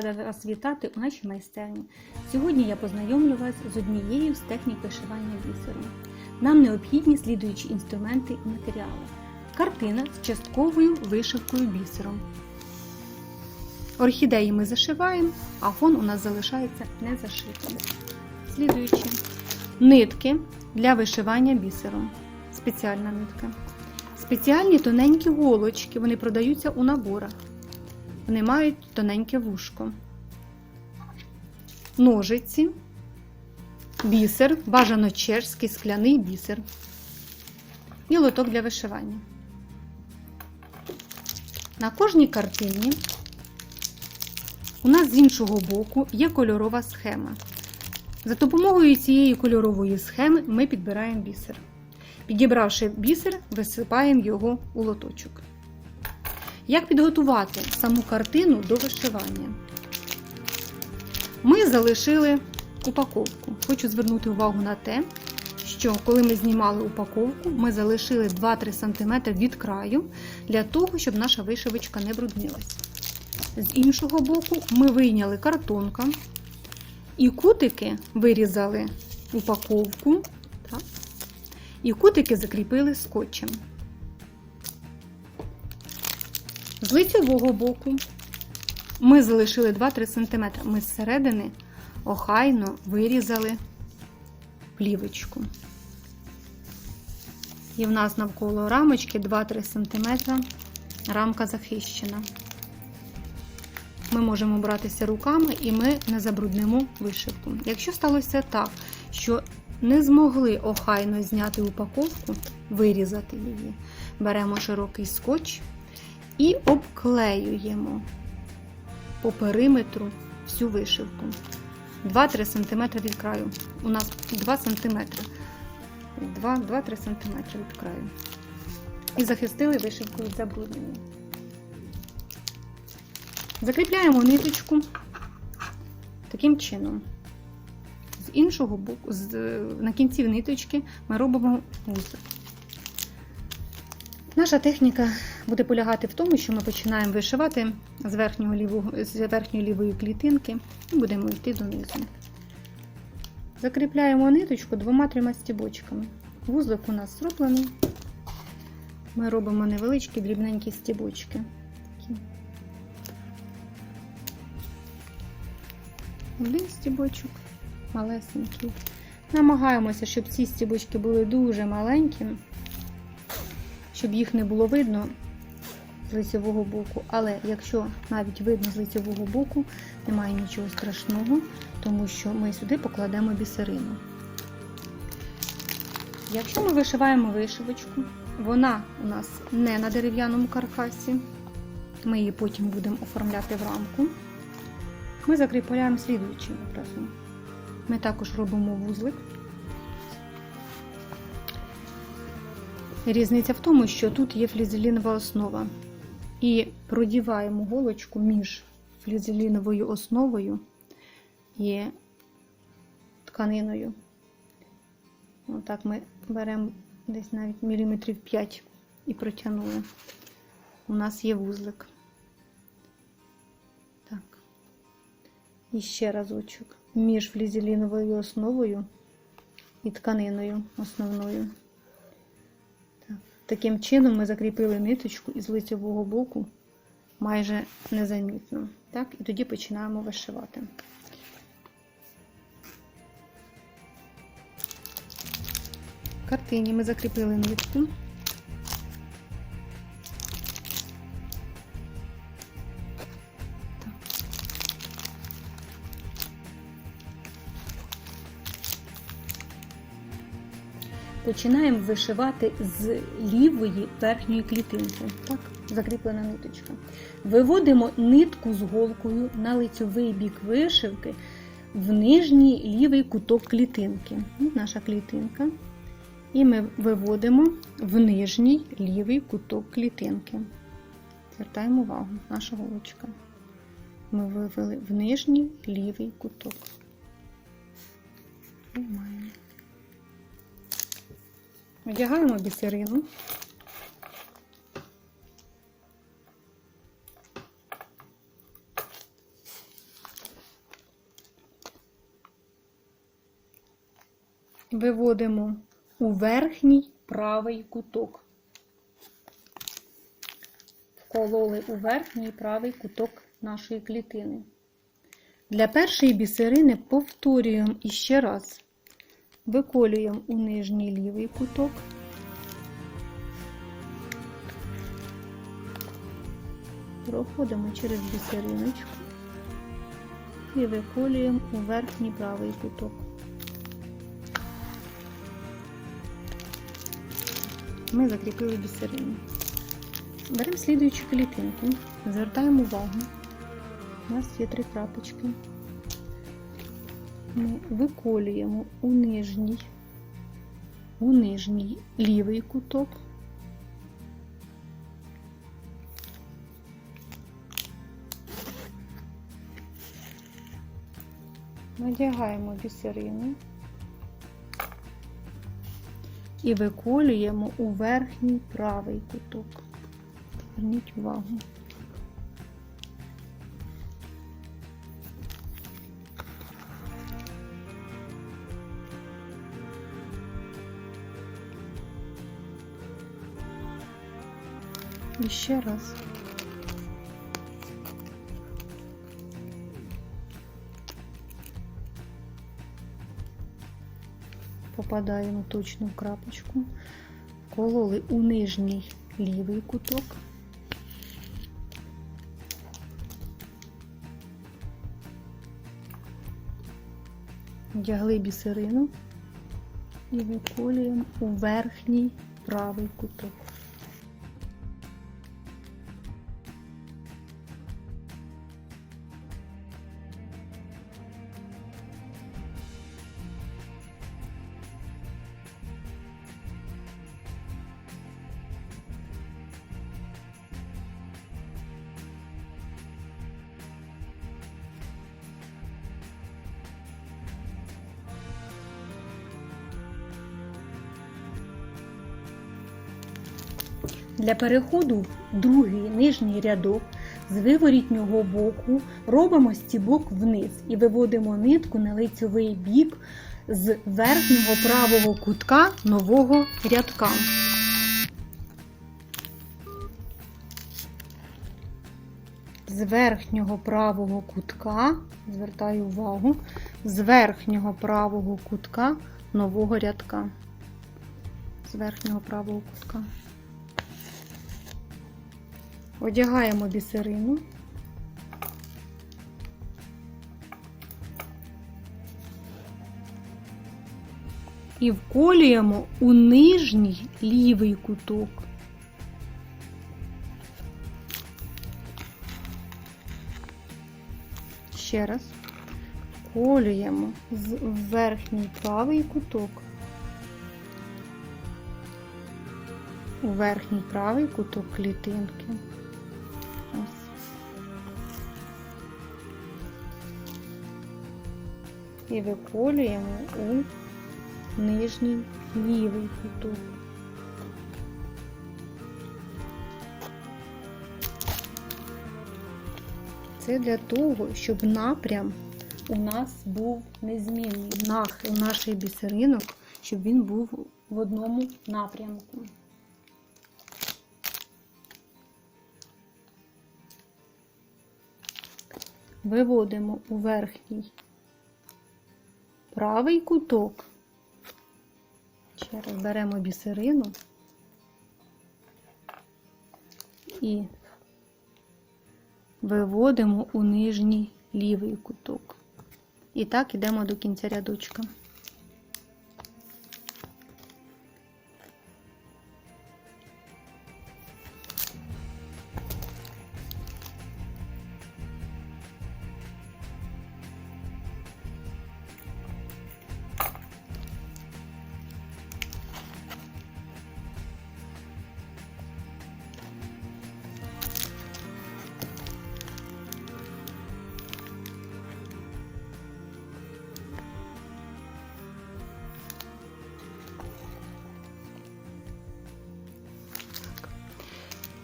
рада вас вітати у нашій майстерні. Сьогодні я познайомлю вас з однією з технік вишивання бісером. Нам необхідні слідуючі інструменти і матеріали. Картина з частковою вишивкою бісером. Орхідеї ми зашиваємо, а фон у нас залишається незашитим. Слідуючи нитки для вишивання бісером. Спеціальна нитка. Спеціальні тоненькі голочки, вони продаються у наборах. Вони мають тоненьке вушко. Ножиці, бісер, бажано чешський скляний бісер. І лоток для вишивання. На кожній картині у нас з іншого боку є кольорова схема. За допомогою цієї кольорової схеми ми підбираємо бісер. Підібравши бісер, висипаємо його у лоточок. Як підготувати саму картину до вишивання? Ми залишили упаковку. Хочу звернути увагу на те, що коли ми знімали упаковку, ми залишили 2-3 см від краю для того, щоб наша вишивочка не бруднилась. З іншого боку, ми вийняли картонка і кутики вирізали упаковку. Так, і кутики закріпили скотчем. З лицевого боку ми залишили 2-3 см. Ми зсередини охайно вирізали плівочку. І в нас навколо рамочки 2-3 см рамка захищена. Ми можемо братися руками і ми не забруднимо вишивку. Якщо сталося так, що не змогли охайно зняти упаковку, вирізати її, беремо широкий скотч і обклеюємо по периметру всю вишивку. 2-3 см від краю. У нас 2 см. 2-3 см від краю. І захистили вишивку від забруднення. Закріпляємо ниточку таким чином. З іншого боку, на кінці ниточки ми робимо вузол. Наша техніка буде полягати в тому, що ми починаємо вишивати з, верхнього лівого, з верхньої лівої клітинки і будемо йти донизу. Закріпляємо ниточку двома-трьома стібочками. Вузлик у нас зроблений. Ми робимо невеличкі дрібненькі стібочки. Один стібочок, малесенький. Намагаємося, щоб ці стібочки були дуже маленькі, щоб їх не було видно з лицевого боку. Але якщо навіть видно з лицевого боку, немає нічого страшного, тому що ми сюди покладемо бісерину. Якщо ми вишиваємо вишивочку, вона у нас не на дерев'яному каркасі, ми її потім будемо оформляти в рамку. Ми закріпляємо слідуючим образом. Ми також робимо вузлик. Різниця в тому, що тут є флізелінова основа. І продіваємо голочку між флізеліновою основою і тканиною. Отак ми беремо десь навіть міліметрів 5 і протягнули. У нас є вузлик. Так. І ще разочок між флізеліновою основою і тканиною основною. Так. Таким чином ми закріпили ниточку із лицевого боку майже незамітно. Так, І тоді починаємо вишивати. Картині ми закріпили нитку. Починаємо вишивати з лівої верхньої клітинки. Так, закріплена ниточка. Виводимо нитку з голкою на лицьовий бік вишивки в нижній лівий куток клітинки. Ось наша клітинка. І ми виводимо в нижній лівий куток клітинки. Звертаємо увагу, наша голочка. Ми вивели в нижній лівий куток. Приймаємо. Вдягаємо бісерину. Виводимо у верхній правий куток. Кололи у верхній правий куток нашої клітини. Для першої бісерини повторюємо іще раз. Виколюємо у нижній лівий куток. Проходимо через бісериночку і виколюємо у верхній правий куток. Ми закріпили бісерину. Беремо слідуючу клітинку, звертаємо увагу. У нас є три крапочки. Ми виколюємо у нижній, у нижній лівий куток. Надягаємо бісерину і виколюємо у верхній правий куток. Зверніть увагу. І ще раз. Попадаємо точно в крапочку, кололи у нижній лівий куток. Вдягли бісерину і виколюємо у верхній правий куток. Для переходу в другий нижній рядок з виворітнього боку робимо стібок вниз і виводимо нитку на лицьовий бік з верхнього правого кутка нового рядка. З верхнього правого кутка, звертаю увагу, з верхнього правого кутка нового рядка. З верхнього правого кутка. Одягаємо бісерину. І вколюємо у нижній лівий куток. Ще раз вколюємо з верхній правий куток. У верхній правий куток клітинки. І виколюємо у нижній лівий куток. Це для того, щоб напрям у нас був незмінний. Нахил наших бісеринок, щоб він був в одному напрямку. Виводимо у верхній правий куток. Ще раз беремо бісерину і виводимо у нижній лівий куток. І так йдемо до кінця рядочка.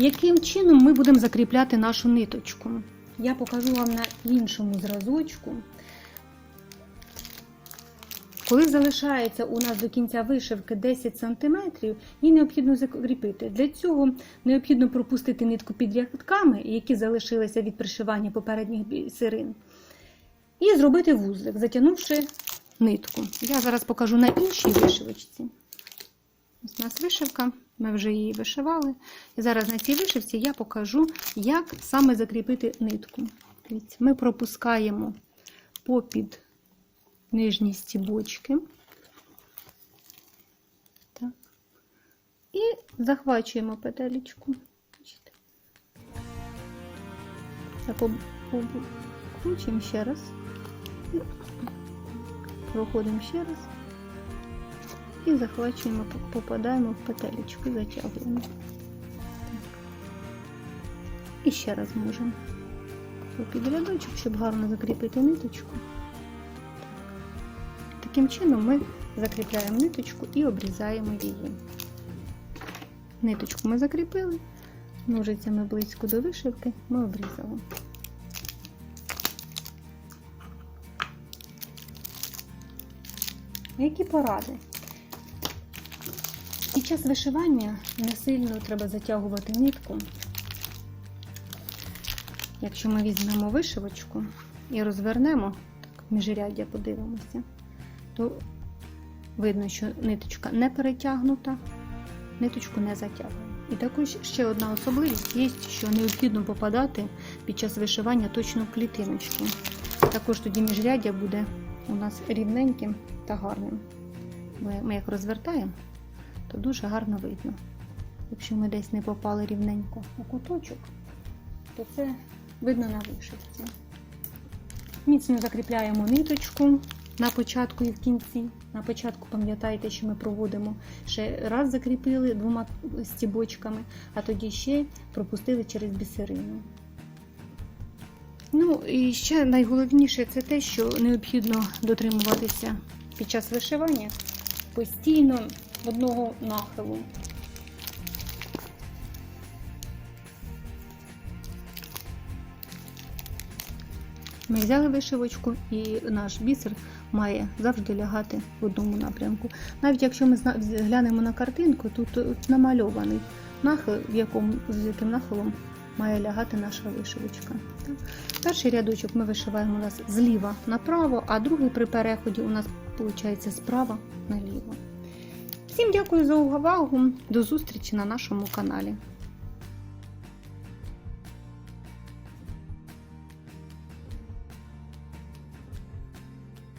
Яким чином ми будемо закріпляти нашу ниточку? Я покажу вам на іншому зразочку. Коли залишається у нас до кінця вишивки 10 см, її необхідно закріпити. Для цього необхідно пропустити нитку під рядками, які залишилися від пришивання попередніх бісерин, і зробити вузлик, затягнувши нитку. Я зараз покажу на іншій вишивочці. Ось у нас вишивка, ми вже її вишивали. І зараз на цій вишивці я покажу, як саме закріпити нитку. Ми пропускаємо попід нижні стібочки. І захвачуємо петелечку. Покручуємо ще раз. І проходимо ще раз. І захвачуємо, попадаємо в петелечку, затягуємо. І ще раз можемо під рядочок, щоб гарно закріпити ниточку. Таким чином ми закріпляємо ниточку і обрізаємо її. Ниточку ми закріпили, ножицями близько до вишивки ми обрізали. Які поради? Під час вишивання не сильно треба затягувати нитку. Якщо ми візьмемо вишивочку і розвернемо, так, міжряддя подивимося, то видно, що ниточка не перетягнута, ниточку не затягуємо. І також ще одна особливість є, що необхідно попадати під час вишивання точно в клітиночку. Також тоді міжряддя буде у нас рівненьким та гарним. Ми, як розвертаємо, то дуже гарно видно. Якщо ми десь не попали рівненько у куточок, то це видно на вишивці. Міцно закріпляємо ниточку на початку і в кінці. На початку пам'ятайте, що ми проводимо ще раз закріпили двома стібочками, а тоді ще пропустили через бісерину. Ну і ще найголовніше це те, що необхідно дотримуватися під час вишивання постійно одного нахилу. Ми взяли вишивочку і наш бісер має завжди лягати в одному напрямку. Навіть якщо ми глянемо на картинку, тут, тут намальований нахил, в якому, з яким нахилом має лягати наша вишивочка. Перший рядочок ми вишиваємо у нас зліва направо, а другий при переході у нас виходить справа наліво. Всім дякую за увагу. До зустрічі на нашому каналі.